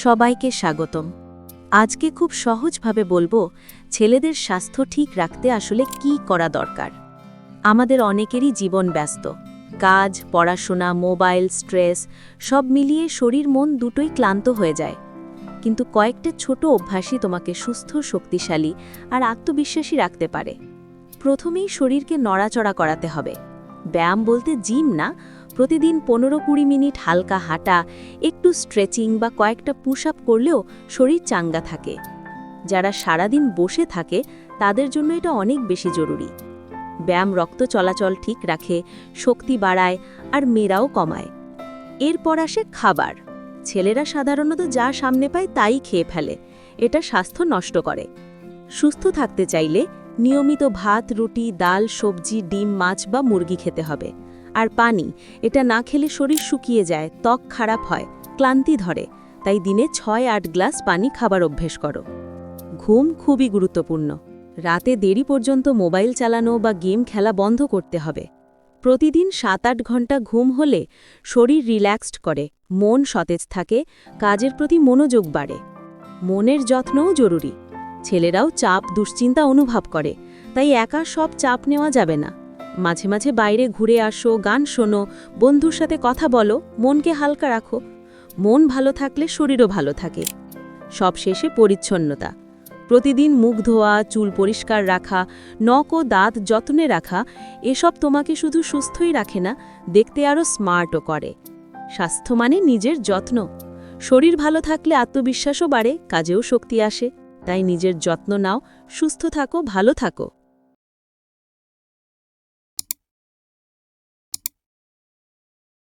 সবাইকে স্বাগতম। আজকে খুব সহজভাবে বলব, ছেলেদের স্বাস্থ্য ঠিক রাখতে আসলে কি করা দরকার। আমাদের অনেকেরই জীবন ব্যস্ত। কাজ, পড়াশোনা, মোবাইল, স্ট্রেস, সব মিলিয়ে শরীর মন দুটোই ক্লান্ত হয়ে যায়। কিন্তু কয়েকটা ছোট অভ্যাসই তোমাকে সুস্থ, শক্তিশালী আর আত্মবিশ্বাসী রাখতে পারে। প্রথমেই শরীরকে নড়াচড়া করাতে হবে। ব্যায়াম বলতে জিম না প্রতিদিন পনেরো কুড়ি মিনিট হালকা হাঁটা, একটু স্ট্রেচিং বা কয়েকটা পুশ আপ করলেও শরীর চাঙ্গা থাকে। যারা সারাদিন বসে থাকে, তাদের জন্য এটা অনেক বেশি জরুরি। ব্যায়াম রক্ত চলাচল ঠিক রাখে, শক্তি বাড়ায় আর মেয়েরাও কমায়। এরপর আসে খাবার। ছেলেরা সাধারণত যা সামনে পায় তাই খেয়ে ফেলে। এটা স্বাস্থ্য নষ্ট করে। সুস্থ থাকতে চাইলে নিয়মিত ভাত, রুটি, ডাল, সবজি, ডিম, মাছ বা মুরগি খেতে হবে। আর পানি। এটা না খেলে শরীর শুকিয়ে যায়, ত্বক খারাপ হয়, ক্লান্তি ধরে। তাই দিনে ছয়, আট গ্লাস পানি খাবার অভ্যেস করো। ঘুম খুবই গুরুত্বপূর্ণ। রাতে দেরি পর্যন্ত মোবাইল চালানো বা গেম খেলা বন্ধ করতে হবে। প্রতিদিন সাত, আট ঘণ্টা ঘুম হলে শরীর রিল্যাক্সড করে, মন সতেজ থাকে, কাজের প্রতি মনোযোগ বাড়ে। মনের যত্নও জরুরি। ছেলেরাও চাপ, দুশ্চিন্তা অনুভব করে, তাই একা সব চাপ নেওয়া যাবে না। মাঝে মাঝে বাইরে ঘুরে আসো, গান শোনো, বন্ধুর সাথে কথা বলো, মনকে হালকা রাখো। মন ভালো থাকলে শরীরও ভালো থাকে। সব শেষে পরিচ্ছন্নতা। প্রতিদিন মুখ ধোয়া, চুল পরিষ্কার রাখা, নখ ও দাঁত যত্নে রাখা, এসব তোমাকে শুধু সুস্থই রাখে না, দেখতে আরও স্মার্টও করে। স্বাস্থ্য মানে নিজের যত্ন। শরীর ভালো থাকলে আত্মবিশ্বাসও বাড়ে, কাজেও শক্তি আসে। তাই নিজের যত্ন নাও, সুস্থ থাকো, ভালো থাকো।